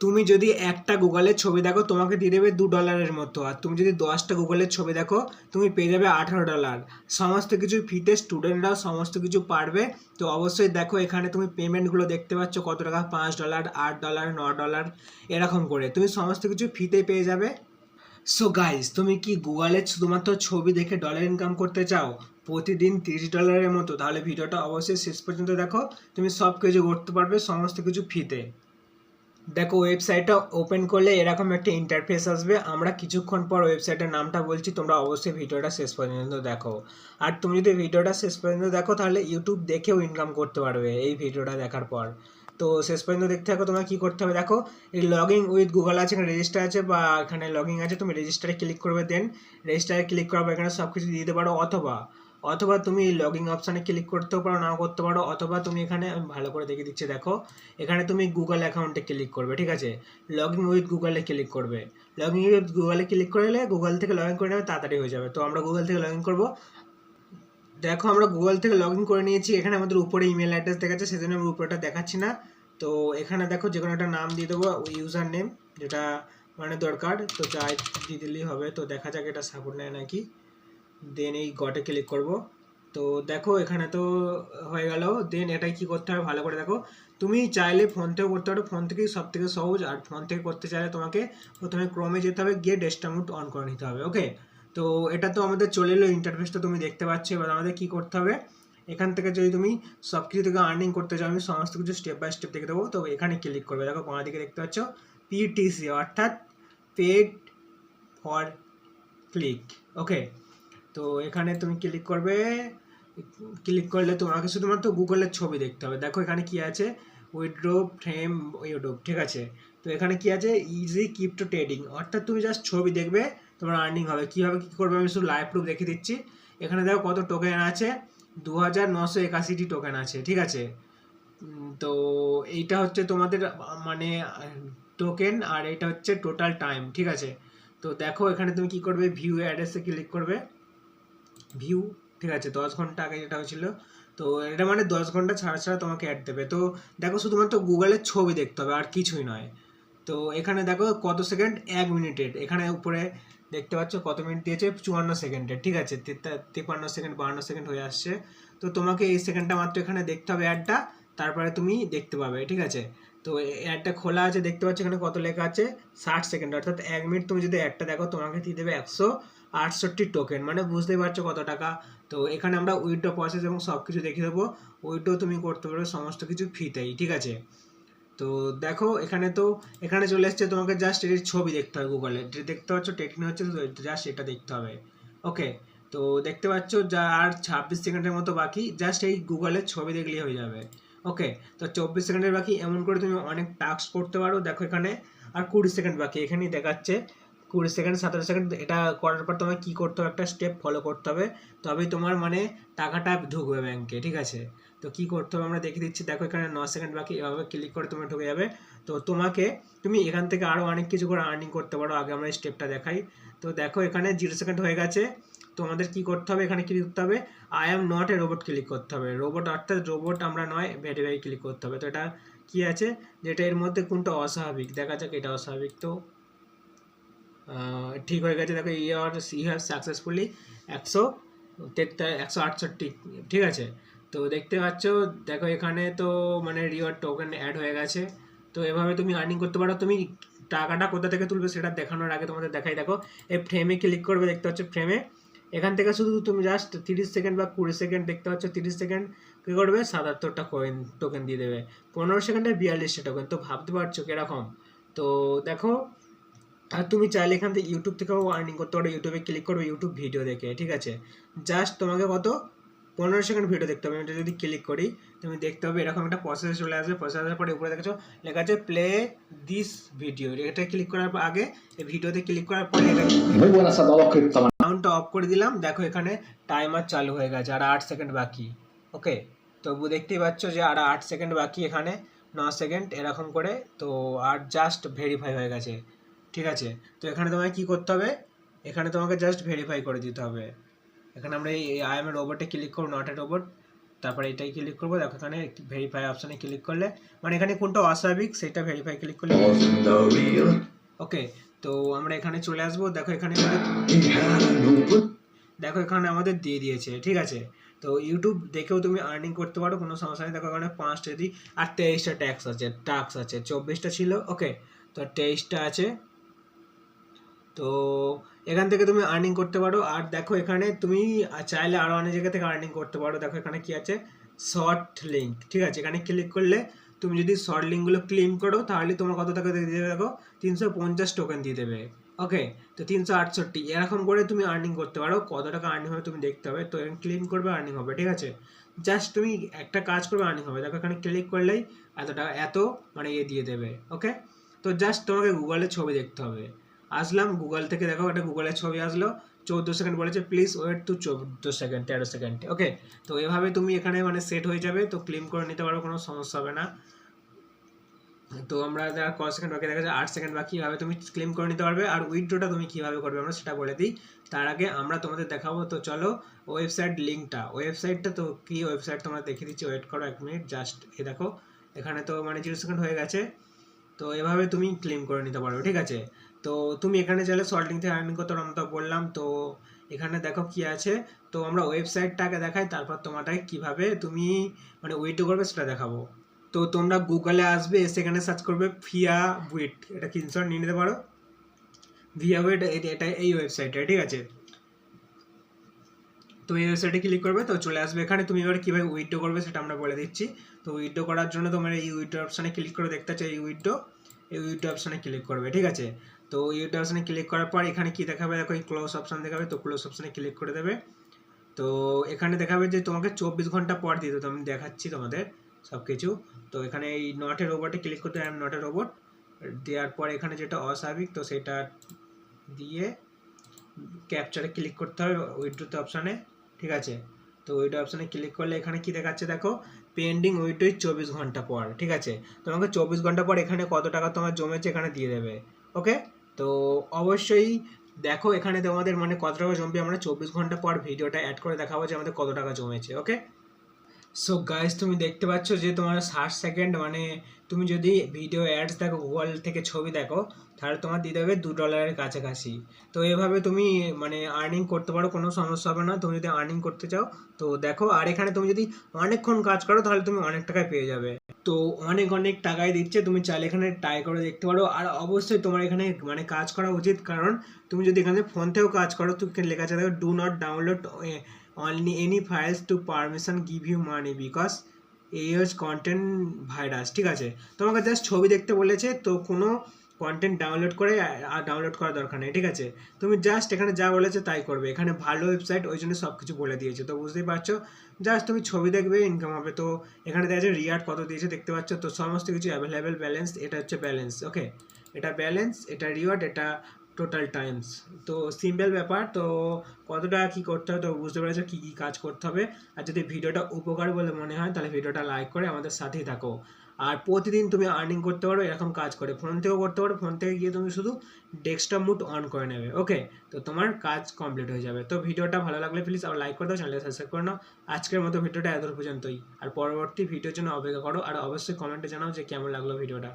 তুমি যদি একটা গুগলের ছবি দেখো, তোমাকে দিয়ে দেবে দু ডলারের মতো। আর তুমি যদি দশটা গুগলের ছবি দেখো, তুমি পেয়ে যাবে আঠারো ডলার। সমস্ত কিছু ফিতে স্টুডেন্টরাও সমস্ত কিছু পারবে। তো অবশ্যই দেখো, এখানে তুমি পেমেন্টগুলো দেখতে পাচ্ছ, কত টাকা? পাঁচ ডলার, আট ডলার, ন ডলার, এরকম করে। তুমি সমস্ত কিছু ফিতে পেয়ে যাবে। সো গাইস তুমি কি গুগলে শুধুমাত্র ছবি দেখে ডলার ইনকাম করতে চাও? প্রতিদিন তিরিশ ডলারের মতো। তাহলে ভিডিওটা অবশ্যই শেষ পর্যন্ত দেখো। তুমি সব কিছু করতে পারবে, সমস্ত কিছু ফ্রিতে। দেখো ওয়েবসাইটটা ওপেন করলে এরকম একটা ইন্টারফেস আসবে। আমরা কিছুক্ষণ পর ওয়েবসাইটের নামটা বলছি, তোমরা অবশ্যই ভিডিওটা শেষ পর্যন্ত দেখো। আর তুমি যদি ভিডিওটা শেষ পর্যন্ত দেখো, তাহলে ইউটিউব দেখেও ইনকাম করতে পারবে এই ভিডিওটা দেখার পর। তো শেষ পর্যন্ত দেখতে থাকো, তোমার কী করতে হবে দেখো, এই লগ ইন উইথ গুগল আছে, এখানে রেজিস্টার আছে বা এখানে লগ আছে, তুমি রেজিস্টারে ক্লিক করবে দেন রেজিস্টারে ক্লিক করার এখানে সব কিছু দিতে পারো, অথবা অথবা তুমি লগ অপশানে ক্লিক করতেও পারো, নাও করতে পারো, অথবা তুমি এখানে ভালো করে দেখিয়ে দিচ্ছি, দেখো, এখানে তুমি গুগল অ্যাকাউন্টে ক্লিক করবে, ঠিক আছে? লগ উইথ গুগলে ক্লিক করবে। লগ উইথ গুগলে ক্লিক করলে গুগল থেকে লগ ইন করে নেবে, তাড়াতাড়ি হয়ে যাবে। তো আমরা গুগল থেকে লগ ইন করব। দেখো, আমরা গুগল থেকে লগ ইন করে নিয়েছি, এখানে আমাদের উপরে ইমেল অ্যাড্রেস দেখাচ্ছে, সেজন্য আমি উপরেটা দেখাচ্ছি না। তো এখানে দেখো, যে কোনো একটা নাম দিয়ে দেবো ইউজার নেম যেটা মানে দরকার, তো যাই, দিয়ে দিলেই হবে। তো দেখা যাক এটা সাপোর্ট নেয় নাকি। দেন এই গটে ক্লিক করব। তো দেখো এখানে তো হয়ে গেল। দেন এটাই কি করতে হবে? ভালো করে দেখো। তুমি চাইলে ফোন থেকেও করতে পারো। ফোন থেকেই সব থেকে সহজ। আর ফোন থেকে করতে চাইলে তোমাকে প্রথমে ক্রমে যেতে হবে। গিয়ে ডেস্কটা মুড অন করে নিতে হবে। ওকে তো এটা তো আমাদের চলে এলো। ইন্টারফেসটা তুমি দেখতে পাচ্ছ। এবার আমাদের কি করতে হবে? এখান থেকে যদি তুমি সব কিছু থেকে আর্নিং করতে চাও, আমি সমস্ত কিছু স্টেপ বাই স্টেপ দেখে দেবো। তো এখানে ক্লিক করবে। দেখো কোনা দিকে দেখতে পাচ্ছ? পিটিসি অর্থাৎ পেড ফর ক্লিক ওকে তো এখানে তুমি ক্লিক করবে ক্লিক করলে তোমাকে শুধুমাত্র গুগলের ছবি দেখতে হবে। দেখো এখানে কি আছে? উইড্রো ফ্রেম ইউটিউব ঠিক আছে? তো এখানে কি আছে? ইজি ক্রিপ্টো ট্রেডিং অর্থাৎ তুমি জাস্ট ছবি দেখবে, তোমার আর্নিং হবে। কীভাবে কী করবে? আমি শুধু লাইভ প্রুফ দেখে দিচ্ছি। এখানে দেখো কত টোকেন আছে? দু হাজার নশো একাশিটি টোকেন আছে, ঠিক আছে? তো এইটা হচ্ছে তোমাদের মানে টোকেন আর এটা হচ্ছে টোটাল টাইম ঠিক আছে? তো দেখো এখানে তুমি কি করবে? ভিউ অ্যাড্রেসে ক্লিক করবে। ভিউ ঠিক আছে, দশ ঘণ্টা আগে যেটা হয়েছিল, তো এটা মানে দশ ঘণ্টা ছাড়া ছাড়া তোমাকে অ্যাড দেবে। তো দেখো শুধুমাত্র গুগলের ছবি দেখতে হবে, আর কিছুই নয়। তো এখানে দেখো কত সেকেন্ড এক মিনিটের এখানে উপরে দেখতে পাচ্ছ কত মিনিট দিয়েছে? চুয়ান্ন সেকেন্ডের ঠিক আছে? তিপ্পান্ন সেকেন্ড বাহান্ন সেকেন্ড হয়ে আসছে। তো তোমাকে এই সেকেন্ডটা মাত্র এখানে দেখতে হবে অ্যাডটা তারপরে তুমি দেখতে পাবে, ঠিক আছে? তো অ্যাডটা খোলা আছে, দেখতে পাচ্ছ এখানে কত লেখা আছে? ষাট সেকেন্ড অর্থাৎ এক মিনিট তুমি যদি অ্যাডটা দেখো, তোমাকে দিয়ে দেবে একশো। আটষট্টি টোকেন মানে বুঝতেই পারছ কত টাকা? তো এখানে আমরা উইড্রো প্রসেস এবং সব কিছু দেখিয়ে দেবো। উইড্রো তুমি করতে পারবে সমস্ত কিছু ফ্রিতেই ঠিক আছে? তো দেখো, এখানে তো, এখানে চলে এসছে তোমাকে জাস্ট এর ছবি দেখতে হবে গুগলে দেখতে পাচ্ছ টেকনি হচ্ছে জাস্ট এটা দেখতে হবে। ওকে তো দেখতে পাচ্ছ যা আর ছাব্বিশ সেকেন্ডের মতো বাকি জাস্ট এই গুগলের ছবি দেখলেই হয়ে যাবে। ওকে তো চব্বিশ সেকেন্ডের বাকি, এমন করে তুমি অনেক টাস্ক করতে পারো। দেখো এখানে আর কুড়ি সেকেন্ড বাকি, এখানেই দেখাচ্ছে। কুড়ি সেকেন্ড সতেরো সেকেন্ড, এটা করার পর তোমায় কী করতে হবে? একটা স্টেপ ফলো করতে হবে। তবেই তোমার মানে টাকাটা ঢুকবে ব্যাংকে ঠিক আছে? তো কী করতে হবে? আমরা দেখিয়ে দিচ্ছি। দেখো এখানে ন সেকেন্ড বাকি, এভাবে ক্লিক করে তুমি ঢুকে যাবে। তো তোমাকে, তুমি এখান থেকে আরও অনেক কিছু করে আর্নিং করতে পারো। আগে আমরা স্টেপটা দেখাই। তো দেখো এখানে জিরো সেকেন্ড হয়ে গেছে। তো আমাদের কি করতে হবে? এখানে ক্লিক করতে হবে। I am not a robot click করতে হবে। রোবট অর্থাৎ রোবট আমরা নয় ভেরিফাই ক্লিক করতে হবে। তো এটা কি আছে? যেটা এর মধ্যে কোনটা অস্বাভাবিক? দেখা যাক এটা অস্বাভাবিক তো ঠিক হয়ে গেছে। দেখো ইয়ার ইউ হ্যাভ সাকসেসফুলি একশো তেত্তা, একশো আটষট্টি, ঠিক আছে? তো দেখতে পাচ্ছ, দেখো, এখানে তো মানে রিওয়ার্ড টোকেন অ্যাড হয়ে গেছে। তো এভাবে তুমি আর্নিং করতে পারো। তুমি টাকাটা কোথা থেকে তুলবে সেটা দেখানোর আগে তোমাদের দেখাই। দেখো, এই ফ্রেমে ক্লিক করবে, দেখতে পাচ্ছ ফ্রেমে এখান থেকে শুধু তুমি জাস্ট তিরিশ সেকেন্ড বা কুড়ি সেকেন্ড দেখতে পাচ্ছ তিরিশ সেকেন্ড কী করবে? সাতাত্তরটা কয়েন টোকেন দিয়ে দেবে। পনেরো সেকেন্ডে বিয়াল্লিশটা টোকেন তো ভাবতে পারছ কীরকম? তো দেখো আর তুমি চাইলে এখান থেকে ইউটিউব থেকেও আর্নিং করতে পারো। ইউটিউবে ক্লিক করবে ইউটিউব ভিডিও দেখে, ঠিক আছে? জাস্ট তোমাকে কত? পনেরো সেকেন্ড ভিডিও দেখতে হবে। এটা যদি ক্লিক করি, তুমি দেখতে হবে এরকম একটা প্রসেস চলে আসবে। প্রসেস আসার পরে উপরে দেখেছ, লেখা আছে প্লে দিস ভিডিও এটা ক্লিক করার আগে, এই ভিডিওতে ক্লিক করার পরে. সাউন্ডটা অফ করে দিলাম। দেখো এখানে টাইমার চালু হয়ে গেছে, আর আট সেকেন্ড বাকি ওকে তবু দেখতেই পাচ্ছ যে আর আট সেকেন্ড বাকি এখানে, ন সেকেন্ড এরকম করে, তো আর জাস্ট ভেরিফাই হয়ে গেছে। ঠিক আছে? তো এখানে তোমাকে কি করতে হবে? এখানে তোমাকে জাস্ট ভেরিফাই করে দিতে হবে। এখানে আমরা এই আই এম এ রোবটে ক্লিক করব নট এ রোবট তারপরে এটাই ক্লিক করব। দেখো এখানে ভেরিফাই অপশানে ক্লিক করলে মানে এখানে কোনটা অস্বাভাবিক সেটা ভেরিফাই ক্লিক করলে. ওকে তো আমরা এখানে চলে আসব। দেখো এখানে. দেখো এখানে আমাদের দিয়ে দিয়েছে ঠিক আছে? তো ইউটিউব দেখেও তুমি আর্নিং করতে পারো কোনো সমস্যা নেই। দেখো এখানে পাঁচটা দিই আর তেইশটা ট্যাক্স আছে টাক্স আছে চব্বিশটা ছিল ওকে তো তেইশটা আছে। তো এখান থেকে তুমি আর্নিং করতে পারো। আর দেখো এখানে তুমি চাইলে আরও অনেক জায়গা থেকে আর্নিং করতে পারো। দেখো এখানে কি আছে? শর্ট লিঙ্ক ঠিক আছে? এখানে ক্লিক করলে তুমি যদি শর্ট লিঙ্কগুলো ক্লেম করো, তাহলে তোমার কত টাকা দিয়ে দেবে দেখো? তিনশো পঞ্চাশ টোকেন দিয়ে দেবে। ওকে তো তিনশো আটষট্টি। এরকম করে তুমি আর্নিং করতে পারো। কত টাকা আর্নিং হবে তুমি দেখতে হবে। তো এখানে ক্লেম করবে আর্নিং হবে, ঠিক আছে? জাস্ট তুমি একটা কাজ করবে আর্নিং হবে। দেখো এখানে ক্লিক করলেই এত টাকা, এত মানে ইয়ে দিয়ে দেবে। ওকে তো জাস্ট তোমাকে গুগলে ছবি দেখতে হবে। আসলাম গুগল থেকে দেখো একটা গুগলের ছবি আসলো, চৌদ্দ সেকেন্ড বলেছে প্লিজ ওয়েট টু চৌদ্দ সেকেন্ড, তেরো সেকেন্ড। ওকে তো এভাবে তুমি এখানে মানে সেট হয়ে যাবে, তো ক্লেম করে নিতে পারো, কোনো সমস্যা হবে না। তো আমরা যারা ক সেকেন্ড বাকি দেখা যায় আট সেকেন্ড বাকি কীভাবে তুমি ক্লেম করে নিতে পারবে, আর উইথড্রোটা তুমি কীভাবে করবে আমরা সেটা বলে দিই। তার আগে আমরা তোমাদের দেখাবো, তো চলো ওয়েবসাইট লিঙ্কটা ওয়েবসাইটটা তো কী ওয়েবসাইট তোমরা দেখিয়ে দিচ্ছি ওয়েট করো এক মিনিট জাস্ট এ দেখো, এখানে তো মানে জিরো সেকেন্ড হয়ে গেছে, তো এভাবে তুমি ক্লেম করে নিতে পারো ঠিক আছে? তো তুমি এখানে চাইলে সল্টিং থেকে আর্নিং করতে পারো, তো বললাম। তো এখানে দেখো কি আছে। তো আমরা ওয়েবসাইটটাকে দেখাই তারপর তোমাটাকে কীভাবে তুমি মানে উইথড্রো করবে সেটা দেখাবো। তো তোমরা গুগলে আসবে এসে এখানে সার্চ করবে ফিয়া বুইট এটা স্ক্রিনশট নিয়ে নিতে পারো? ভিয়া বুইট এটা এই ওয়েবসাইটে ঠিক আছে? তো এই ওয়েবসাইটে ক্লিক করবে তো চলে আসবে এখানে। তুমি এবার কীভাবে উইথড্রো করবে সেটা আমরা বলে দিচ্ছি। তো উইথড্রো করার জন্য তোমার এই উইথড্রো অপশানে ক্লিক করে দেখতে চাই এই উইথড্রো এই উইথড্রো অপশানে ক্লিক করবে ঠিক আছে? তো উইথড্রো অপশানে ক্লিক করার পর এখানে কি দেখাবে? দেখো, এই ক্লোজ অপশান দেখাবে, তো ক্লোজ অপশানে ক্লিক করে দেবে। তো এখানে দেখাবে যে তোমাকে চব্বিশ ঘণ্টা পর দিতে তো আমি দেখাচ্ছি তোমাদের সব কিছু তো এখানে এই নটের রোবটে ক্লিক করতে হবে নটের রোবট দেওয়ার পর এখানে যেটা অস্বাভাবিক, তো সেটা দিয়ে ক্যাপচারে ক্লিক করতে হবে উইথড্রোতে অপশানে ঠিক আছে? তো উইডো অপশানে ক্লিক করলে এখানে কি দেখাচ্ছে দেখো? পেন্ডিং উইডোই চব্বিশ ঘণ্টা পর। ঠিক আছে? তোমাকে চব্বিশ ঘণ্টা পর এখানে কত টাকা তোমার জমেছে এখানে দিয়ে দেবে। ওকে তো অবশ্যই দেখো এখানে তোমাদের মানে কত টাকা জমবে, আমরা চব্বিশ ঘণ্টা পর ভিডিওটা অ্যাড করে দেখাবো যে আমাদের কত টাকা জমেছে ওকে সো গাইস তুমি দেখতে পাচ্ছ যে তোমার ষাট সেকেন্ড মানে তুমি যদি ভিডিও অ্যাডস দেখো গুগল থেকে ছবি দেখো, তাহলে তোমার দিতে হবে দু ডলারের কাছাকাছি। তো এভাবে তুমি মানে আর্নিং করতে পারো, কোনো সমস্যা হবে না। তুমি যদি আর্নিং করতে চাও, তো দেখো, আর এখানে তুমি যদি অনেকক্ষণ কাজ করো, তাহলে তুমি অনেক টাকায় পেয়ে যাবে। তো অনেক অনেক টাকায় দিচ্ছে, তুমি চাইলে এখানে ট্রাই করে দেখতে পারো। আর অবশ্যই তোমার এখানে মানে কাজ করা উচিত, কারণ তুমি যদি এখানে ফোন থেকেও কাজ করো তুমি লেখা আছে দেখো do not download only any files to permission give you money because AOS content virus, ঠিক আছে? তোমাকে জাস্ট ছবি দেখতে বলেছে, তো কোনো কন্টেন্ট ডাউনলোড করে আর ডাউনলোড করার দরকার নেই, ঠিক আছে? তুমি জাস্ট এখানে যা বলেছে তাই করবে। এখানে ভালো ওয়েবসাইট ওই জন্য সব কিছু বলে দিয়েছে। তো বুঝতেই পারছ? জাস্ট তুমি ছবি দেখবে ইনকাম হবে। তো এখানে দেখা যাচ্ছে রিয়ার্ড কত দিয়েছে, দেখতে পাচ্ছ? তো সমস্ত কিছু অ্যাভেলেবেল ব্যালেন্স এটা হচ্ছে ব্যালেন্স ওকে এটা ব্যালেন্স এটা রিওয়ার্ড এটা টোটাল টাইমস তো সিম্পল ব্যাপার, তো কতটা কী করতে হবে, তো বুঝতে পেরেছ কী কী কাজ করতে হবে। আর যদি ভিডিওটা উপকার বলে মনে হয়, তাহলে ভিডিওটা লাইক করে আমাদের সাথেই থাকো। আর প্রতিদিন তুমি আর্নিং করতে পারো, এরকম কাজ করে। ফোন থেকেও করতে পারো, ফোন থেকে গিয়ে তুমি শুধু ডেস্কটপ মুড অন করে নেবে ওকে তো তোমার কাজ কমপ্লিট হয়ে যাবে। তো ভিডিওটা ভালো লাগলে প্লিজ আবার লাইক করে দাও চ্যানেলটা সাবস্ক্রাইব করে নাও। আজকের মতো ভিডিওটা এত পর্যন্তই। আর পরবর্তী ভিডিওর জন্য অপেক্ষা করো, আর অবশ্যই কমেন্টে জানাও যে কেমন লাগল ভিডিওটা।